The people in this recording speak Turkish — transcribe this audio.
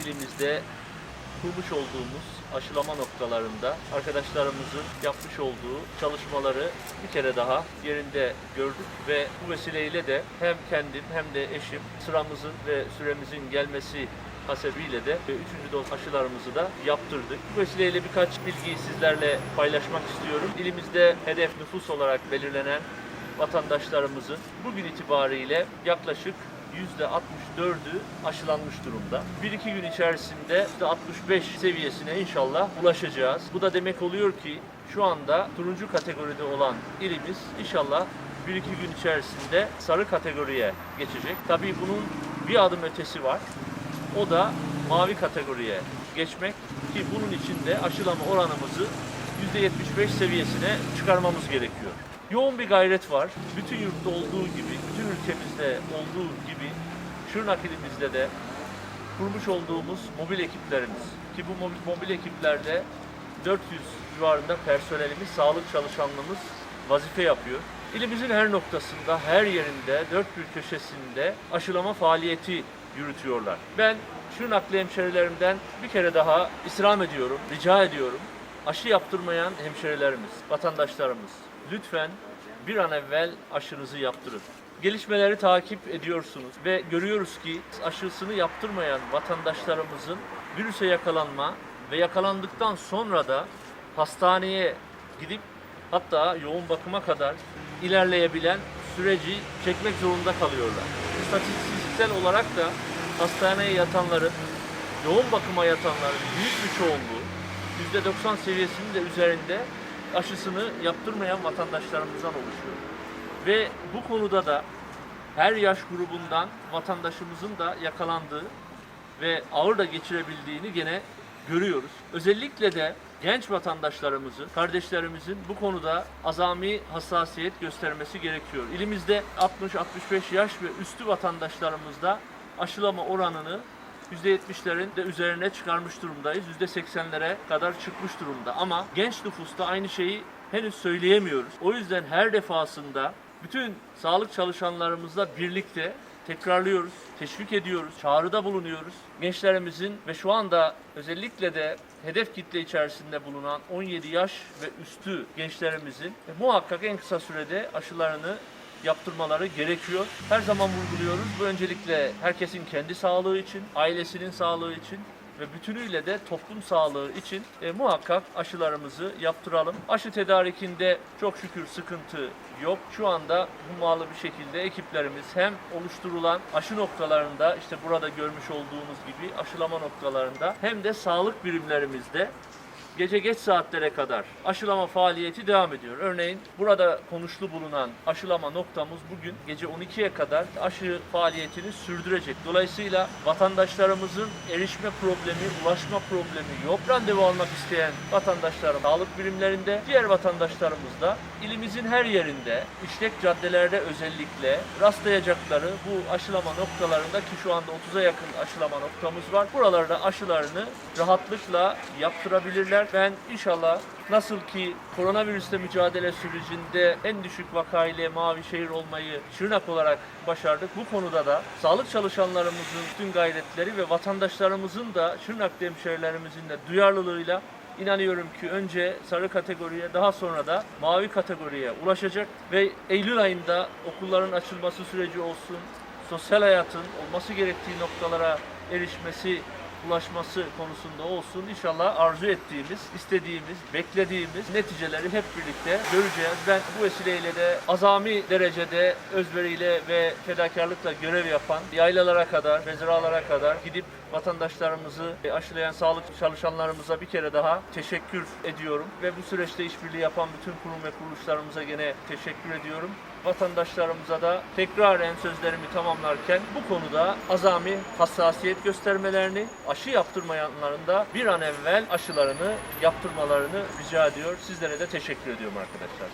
ilimizde kurmuş olduğumuz aşılama noktalarında arkadaşlarımızın yapmış olduğu çalışmaları bir kere daha yerinde gördük ve bu vesileyle de hem kendim hem de eşim sıramızın ve süremizin gelmesi hasebiyle de 3. doz aşılarımızı da yaptırdık. Bu vesileyle birkaç bilgiyi sizlerle paylaşmak istiyorum. İlimizde hedef nüfus olarak belirlenen vatandaşlarımızın bugün itibariyle yaklaşık %64'ü aşılanmış durumda. 1-2 gün içerisinde %65 seviyesine inşallah ulaşacağız. Bu da demek oluyor ki şu anda turuncu kategoride olan ilimiz inşallah 1-2 gün içerisinde sarı kategoriye geçecek. Tabii bunun bir adım ötesi var. O da mavi kategoriye geçmek ki bunun için de aşılama oranımızı %75 seviyesine çıkarmamız gerekiyor. Yoğun bir gayret var. Bütün yurtta olduğu gibi, bütün ülkemizde olduğu gibi Şırnak ilimizde de kurmuş olduğumuz mobil ekiplerimiz ki bu mobil, mobil ekiplerde 400 civarında personelimiz, sağlık çalışanlığımız vazife yapıyor. İlimizin her noktasında, her yerinde, dört bir köşesinde aşılama faaliyeti yürütüyorlar. Ben Şırnaklı hemşerilerimden bir kere daha istirham ediyorum, rica ediyorum. Aşı yaptırmayan hemşerilerimiz, vatandaşlarımız lütfen bir an evvel aşınızı yaptırın. Gelişmeleri takip ediyorsunuz ve görüyoruz ki aşısını yaptırmayan vatandaşlarımızın virüse yakalanma ve yakalandıktan sonra da hastaneye gidip hatta yoğun bakıma kadar ilerleyebilen süreci çekmek zorunda kalıyorlar. İstatistiksel olarak da hastaneye yatanların, yoğun bakıma yatanların büyük bir çoğunluğu %90 seviyesinin de üzerinde aşısını yaptırmayan vatandaşlarımızdan oluşuyor. Ve bu konuda da her yaş grubundan vatandaşımızın da yakalandığı ve ağır da geçirebildiğini gene görüyoruz. Özellikle de genç vatandaşlarımızın, kardeşlerimizin bu konuda azami hassasiyet göstermesi gerekiyor. İlimizde 60-65 yaş ve üstü vatandaşlarımızda aşılama oranını %70'lerin de üzerine çıkarmış durumdayız. %80'lere kadar çıkmış durumda. Ama genç nüfusta aynı şeyi henüz söyleyemiyoruz. O yüzden her defasında bütün sağlık çalışanlarımızla birlikte tekrarlıyoruz, teşvik ediyoruz, çağrıda bulunuyoruz. Gençlerimizin ve şu anda özellikle de hedef kitle içerisinde bulunan 17 yaş ve üstü gençlerimizin muhakkak en kısa sürede aşılarını yaptırmaları gerekiyor. Her zaman vurguluyoruz. Bu öncelikle herkesin kendi sağlığı için, ailesinin sağlığı için ve bütünüyle de toplum sağlığı için e, muhakkak aşılarımızı yaptıralım. Aşı tedarikinde çok şükür sıkıntı yok. Şu anda hummalı bir şekilde ekiplerimiz hem oluşturulan aşı noktalarında işte burada görmüş olduğunuz gibi aşılama noktalarında hem de sağlık birimlerimizde gece geç saatlere kadar aşılama faaliyeti devam ediyor. Örneğin burada konuşlu bulunan aşılama noktamız bugün gece 12'ye kadar aşı faaliyetini sürdürecek. Dolayısıyla vatandaşlarımızın erişme problemi, ulaşma problemi yok. Randevu almak isteyen vatandaşlarım sağlık birimlerinde, diğer vatandaşlarımız da ilimizin her yerinde, işlek caddelerde özellikle rastlayacakları bu aşılama noktalarında ki şu anda 30'a yakın aşılama noktamız var. Buralarda aşılarını rahatlıkla yaptırabilirler. Ben inşallah nasıl ki koronavirüsle mücadele sürecinde en düşük vakayla mavi şehir olmayı Şırnak olarak başardık. Bu konuda da sağlık çalışanlarımızın tüm gayretleri ve vatandaşlarımızın da Şırnak hemşehrilerimizin de duyarlılığıyla İnanıyorum ki önce sarı kategoriye daha sonra da mavi kategoriye ulaşacak ve Eylül ayında okulların açılması süreci olsun, sosyal hayatın olması gerektiği noktalara erişmesi, ulaşması konusunda olsun inşallah arzu ettiğimiz, istediğimiz, beklediğimiz neticeleri hep birlikte göreceğiz. Ben bu vesileyle de azami derecede özveriyle ve fedakarlıkla görev yapan yaylalara kadar, mezralara kadar gidip vatandaşlarımızı aşılayan sağlık çalışanlarımıza bir kere daha teşekkür ediyorum ve bu süreçte işbirliği yapan bütün kurum ve kuruluşlarımıza gene teşekkür ediyorum. Vatandaşlarımıza da tekraren sözlerimi tamamlarken bu konuda azami hassasiyet göstermelerini, aşı yaptırmayanların da bir an evvel aşılarını yaptırmalarını rica ediyor. Sizlere de teşekkür ediyorum arkadaşlar.